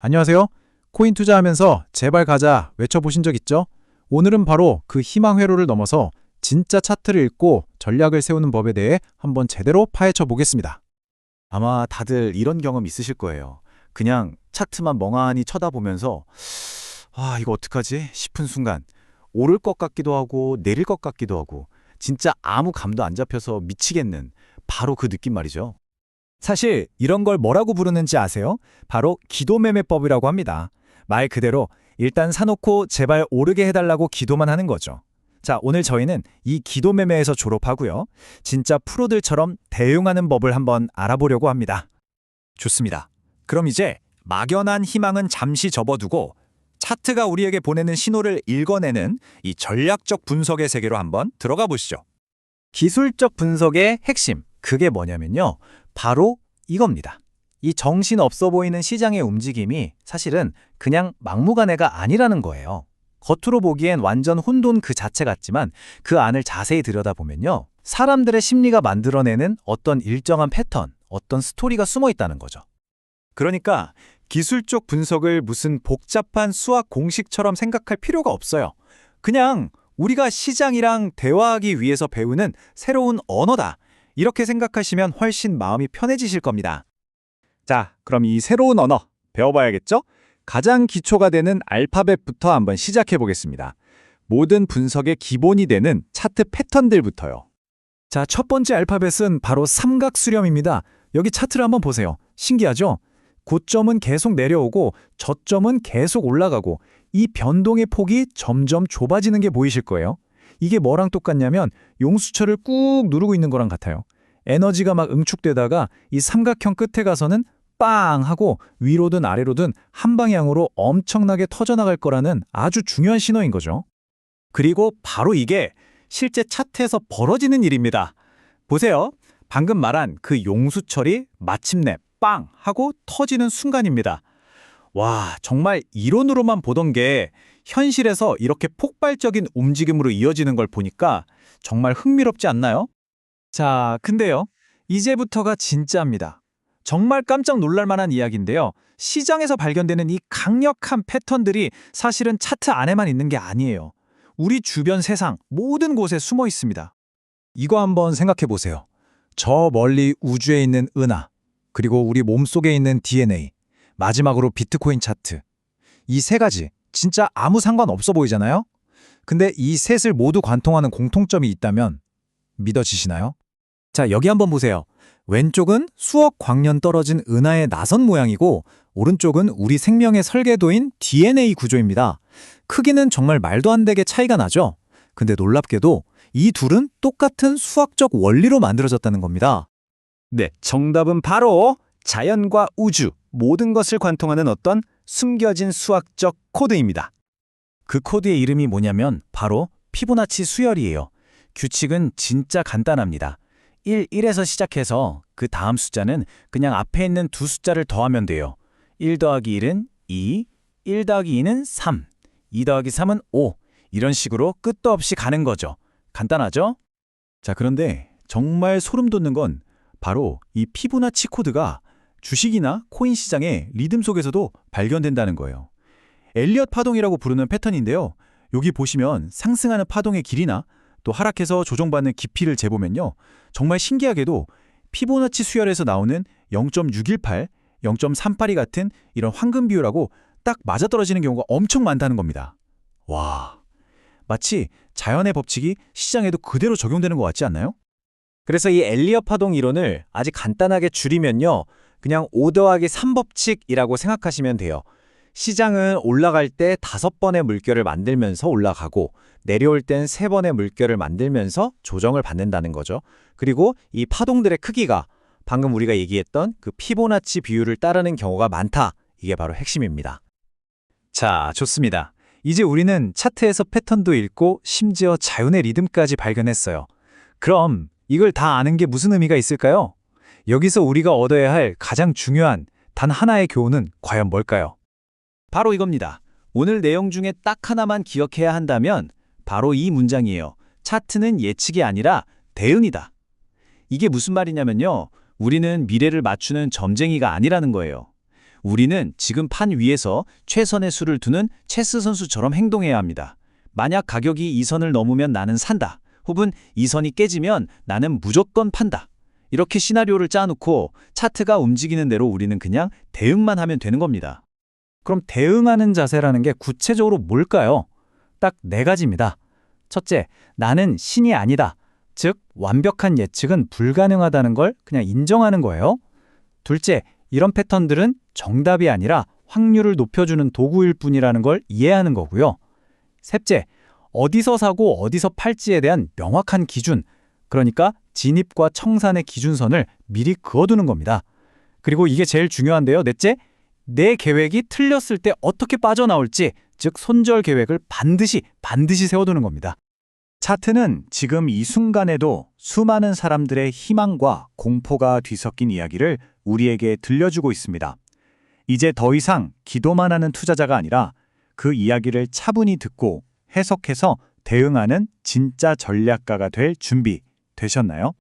안녕하세요. 코인 투자하면서 제발 가자 외쳐보신 적 있죠? 오늘은 바로 그 희망 회로를 넘어서 진짜 차트를 읽고 전략을 세우는 법에 대해 한번 제대로 파헤쳐 보겠습니다. 아마 다들 이런 경험 있으실 거예요. 그냥 차트만 멍하니 쳐다보면서 아, 이거 어떡하지? 싶은 순간 오를 것 같기도 하고 내릴 것 같기도 하고 진짜 아무 감도 안 잡혀서 미치겠는 바로 그 느낌 말이죠. 사실 이런 걸 뭐라고 부르는지 아세요? 바로 기도매매법이라고 합니다. 말 그대로 일단 사놓고 제발 오르게 해달라고 기도만 하는 거죠. 자, 오늘 저희는 이 기도매매에서 졸업하고요. 진짜 프로들처럼 대응하는 법을 한번 알아보려고 합니다. 좋습니다. 그럼 이제 막연한 희망은 잠시 접어두고 차트가 우리에게 보내는 신호를 읽어내는 이 전략적 분석의 세계로 한번 들어가 보시죠. 기술적 분석의 핵심, 그게 뭐냐면요. 바로 이겁니다. 이 정신 없어 보이는 시장의 움직임이 사실은 그냥 막무가내가 아니라는 거예요. 겉으로 보기엔 완전 혼돈 그 자체 같지만 그 안을 자세히 들여다보면요. 사람들의 심리가 만들어내는 어떤 일정한 패턴, 어떤 스토리가 숨어 있다는 거죠. 그러니까 기술적 분석을 무슨 복잡한 수학 공식처럼 생각할 필요가 없어요. 그냥 우리가 시장이랑 대화하기 위해서 배우는 새로운 언어다. 이렇게 생각하시면 훨씬 마음이 편해지실 겁니다. 자, 그럼 이 새로운 언어 배워봐야겠죠? 가장 기초가 되는 알파벳부터 한번 시작해 보겠습니다. 모든 분석의 기본이 되는 차트 패턴들부터요. 자, 첫 번째 알파벳은 바로 삼각 수렴입니다. 여기 차트를 한번 보세요. 신기하죠? 고점은 계속 내려오고 저점은 계속 올라가고 이 변동의 폭이 점점 좁아지는 게 보이실 거예요. 이게 뭐랑 똑같냐면 용수철을 꾹 누르고 있는 거랑 같아요. 에너지가 막 응축되다가 이 삼각형 끝에 가서는 빵 하고 위로든 아래로든 한 방향으로 엄청나게 터져나갈 거라는 아주 중요한 신호인 거죠. 그리고 바로 이게 실제 차트에서 벌어지는 일입니다. 보세요. 방금 말한 그 용수철이 마침내 빵 하고 터지는 순간입니다. 와, 정말 이론으로만 보던 게 현실에서 이렇게 폭발적인 움직임으로 이어지는 걸 보니까 정말 흥미롭지 않나요? 자, 근데요. 이제부터가 진짜입니다. 정말 깜짝 놀랄 만한 이야기인데요. 시장에서 발견되는 이 강력한 패턴들이 사실은 차트 안에만 있는 게 아니에요. 우리 주변 세상 모든 곳에 숨어 있습니다. 이거 한번 생각해 보세요. 저 멀리 우주에 있는 은하, 그리고 우리 몸속에 있는 DNA, 마지막으로 비트코인 차트. 이 세 가지 진짜 아무 상관없어 보이잖아요? 근데 이 셋을 모두 관통하는 공통점이 있다면 믿어지시나요? 자, 여기 한번 보세요. 왼쪽은 수억 광년 떨어진 은하의 나선 모양이고 오른쪽은 우리 생명의 설계도인 DNA 구조입니다. 크기는 정말 말도 안 되게 차이가 나죠? 근데 놀랍게도 이 둘은 똑같은 수학적 원리로 만들어졌다는 겁니다. 네, 정답은 바로 자연과 우주, 모든 것을 관통하는 어떤 숨겨진 수학적 코드입니다. 그 코드의 이름이 뭐냐면 바로 피보나치 수열이에요. 규칙은 진짜 간단합니다. 1, 1에서 시작해서 그 다음 숫자는 그냥 앞에 있는 두 숫자를 더하면 돼요. 1 더하기 1은 2, 1 더하기 2는 3, 2 더하기 3은 5. 이런 식으로 끝도 없이 가는 거죠. 간단하죠? 자, 그런데 정말 소름 돋는 건 바로 이 피보나치 코드가 주식이나 코인 시장의 리듬 속에서도 발견된다는 거예요. 엘리엇 파동이라고 부르는 패턴인데요. 여기 보시면 상승하는 파동의 길이나 또 하락해서 조정받는 깊이를 재보면요. 정말 신기하게도 피보나치 수열에서 나오는 0.618, 0.382 같은 이런 황금 비율하고 딱 맞아떨어지는 경우가 엄청 많다는 겁니다. 와, 마치 자연의 법칙이 시장에도 그대로 적용되는 것 같지 않나요? 그래서 이 엘리엇 파동 이론을 아주 간단하게 줄이면요. 그냥 5 더하기 3법칙이라고 생각하시면 돼요. 시장은 올라갈 때 다섯 번의 물결을 만들면서 올라가고 내려올 땐세 번의 물결을 만들면서 조정을 받는다는 거죠. 그리고 이 파동들의 크기가 방금 우리가 얘기했던 그 피보나치 비율을 따르는 경우가 많다. 이게 바로 핵심입니다. 자, 좋습니다. 이제 우리는 차트에서 패턴도 읽고 심지어 자연의 리듬까지 발견했어요. 그럼 이걸 다 아는 게 무슨 의미가 있을까요? 여기서 우리가 얻어야 할 가장 중요한 단 하나의 교훈은 과연 뭘까요? 바로 이겁니다. 오늘 내용 중에 딱 하나만 기억해야 한다면 바로 이 문장이에요. 차트는 예측이 아니라 대응이다. 이게 무슨 말이냐면요. 우리는 미래를 맞추는 점쟁이가 아니라는 거예요. 우리는 지금 판 위에서 최선의 수를 두는 체스 선수처럼 행동해야 합니다. 만약 가격이 이 선을 넘으면 나는 산다. 혹은 이 선이 깨지면 나는 무조건 판다. 이렇게 시나리오를 짜놓고 차트가 움직이는 대로 우리는 그냥 대응만 하면 되는 겁니다. 그럼 대응하는 자세라는 게 구체적으로 뭘까요? 딱 네 가지입니다. 첫째, 나는 신이 아니다. 즉, 완벽한 예측은 불가능하다는 걸 그냥 인정하는 거예요. 둘째, 이런 패턴들은 정답이 아니라 확률을 높여주는 도구일 뿐이라는 걸 이해하는 거고요. 셋째, 어디서 사고 어디서 팔지에 대한 명확한 기준, 그러니까 진입과 청산의 기준선을 미리 그어두는 겁니다. 그리고 이게 제일 중요한데요. 넷째, 내 계획이 틀렸을 때 어떻게 빠져나올지, 즉 손절 계획을 반드시 반드시 세워두는 겁니다. 차트는 지금 이 순간에도 수많은 사람들의 희망과 공포가 뒤섞인 이야기를 우리에게 들려주고 있습니다. 이제 더 이상 기도만 하는 투자자가 아니라 그 이야기를 차분히 듣고 해석해서 대응하는 진짜 전략가가 될 준비 되셨나요?